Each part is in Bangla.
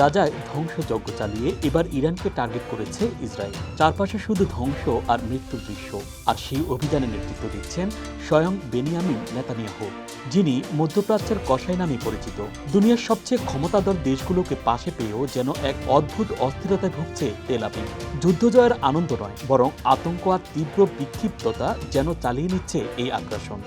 গাজায় ধ্বংসযজ্ঞ চালিয়ে এবার ইরানকে টার্গেট করেছে ইসরায়েল। চারপাশে শুধু ধ্বংস আর মৃত্যুর দৃশ্য। আর সেই অভিযানে নেতৃত্ব দিচ্ছেন স্বয়ং বেনিয়ামিন নেতানিয়াহু, যিনি মধ্যপ্রাচ্যের কসাই নামে পরিচিত। দুনিয়ার সবচেয়ে ক্ষমতাধর দেশগুলোকে পাশে পেয়েও যেন এক অদ্ভুত অস্থিরতায় ভুগছে তেল আবিব। যুদ্ধ জয়ের আনন্দ নয়, বরং আতঙ্ক আর তীব্র বিক্ষিপ্ততা যেন চালিয়ে নিচ্ছে এই আগ্রাসন।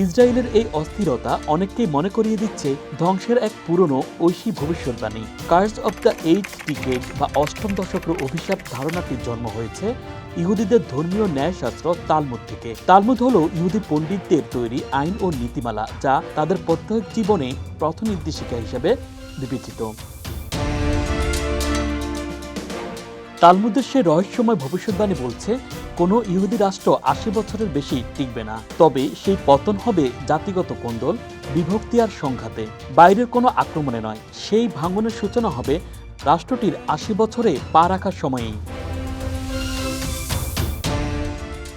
ইসরায়েলের এই অস্থিরতা অনেককেই মনে করিয়ে দিচ্ছে ধ্বংসের এক পুরনো ঐশী ভবিষ্যৎবাণী। Curse of the eighth decade বা অষ্টম দশকের অভিশাপ ধারণাটির জন্ম হয়েছে ইহুদিদের ধর্মীয় ন্যায়শাস্ত্র তালমুদ থেকে। তালমুদ হল ইহুদি পণ্ডিতদের তৈরি আইন ও নীতিমালা যা তাদের প্রত্যেক জীবনে পথ নির্দেশিকা হিসেবে বিবেচিত। তালমুদের সে রহস্যময় ভবিষ্যৎবাণী বলছে কোনো ইহুদি রাষ্ট্র আশি বছরের বেশি টিকবে না। তবে সেই পতন হবে জাতিগত কোন্দল বিভক্তি আর সংঘাতে। বাইরের কোনো আক্রমণে নয়। সেই ভাঙনের সূচনা হবে রাষ্ট্রটির আশি বছরে পা রাখার সময়েই।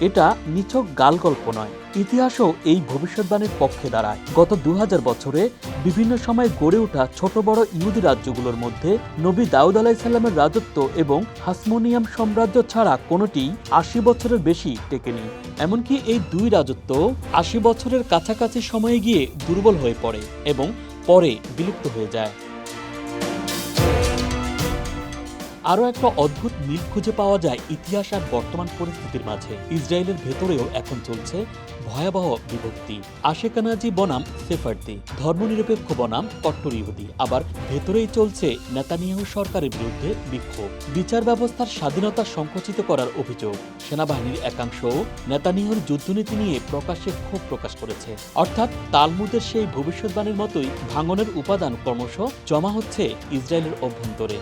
এটা নিছক গালগল্প নয়। ইতিহাসও এই ভবিষ্যৎবাণীর পক্ষে দাঁড়ায়। গত দু হাজার বছরে বিভিন্ন সময় গড়ে ওঠা ছোট বড় ইহুদি রাজ্যগুলোর মধ্যে নবী দাউদ আলাইসাল্লামের রাজত্ব এবং হাসমোনিয়াম সাম্রাজ্য ছাড়া কোনোটি আশি বছরের বেশি টেকেনি। এমনকি এই দুই রাজত্ব আশি বছরের কাছাকাছি সময়ে গিয়ে দুর্বল হয়ে পড়ে এবং পরে বিলুপ্ত হয়ে যায়। আরও একটা অদ্ভুত মিল খুঁজে পাওয়া যায় ইতিহাস আর বর্তমান পরিস্থিতির মাঝে। ইসরায়েলের ভেতরেও এখন চলছে ভয়াবহ বিভক্তি। আশেকানাজি বনাম সেফার্দি, ধর্মনিরপেক্ষ বনাম কট্টর ইহুদি। আবার ভেতরেই চলছে নেতানিয়াহু সরকারের বিরুদ্ধে বিক্ষোভ। বিচার ব্যবস্থার স্বাধীনতা সংকুচিত করার অভিযোগ। সেনাবাহিনীর একাংশও নেতানিয়াহুর যুদ্ধনীতি নিয়ে প্রকাশ্যে ক্ষোভ প্রকাশ করেছে। অর্থাৎ তালমুদের সেই ভবিষ্যৎবাণীর মতোই ভাঙনের উপাদান ক্রমশ জমা হচ্ছে ইসরায়েলের অভ্যন্তরে।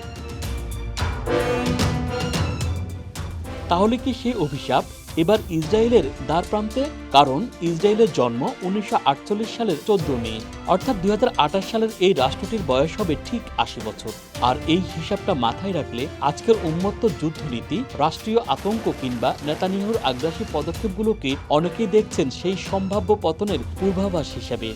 তাহলে কি সেই অভিশাপ? এবার ইসরায়েলের দ্বার প্রান্তে, কারণ ইসরায়েলের জন্ম উনিশশো আটচল্লিশ সালের চোদ্দ মে, অর্থাৎ দুই হাজার আঠাশ সালের এই রাষ্ট্রটির বয়স হবে ঠিক আশি বছর। আর এই হিসাবটা মাথায় রাখলে আজকের উন্মত্ত যুদ্ধনীতি, রাষ্ট্রীয় আতঙ্ক কিংবা নেতানিয়াহুর আগ্রাসী পদক্ষেপগুলোকে অনেকেই দেখছেন সেই সম্ভাব্য পতনের পূর্বাভাস হিসেবে।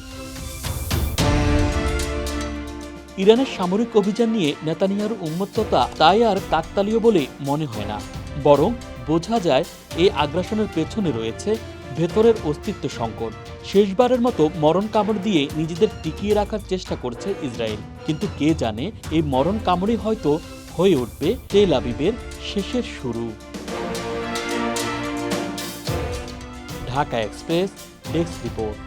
ইরানের সামরিক অভিযান নিয়ে নেতানিয়ার উন্মত্ততা তাই আর কাকতালীয় বলে মনে হয় না। বরং বোঝা যায় এই আগ্রাসনের পেছনে রয়েছে ভেতরের অস্তিত্ব সংকট। শেষবারের মতো মরণ কামড় দিয়ে নিজেদের টিকিয়ে রাখার চেষ্টা করছে ইসরায়েল। কিন্তু কে জানে এই মরণ কামড়ই হয়তো হয়ে উঠবে তেল আবিবের শেষের শুরু। Dhaka express, desk report.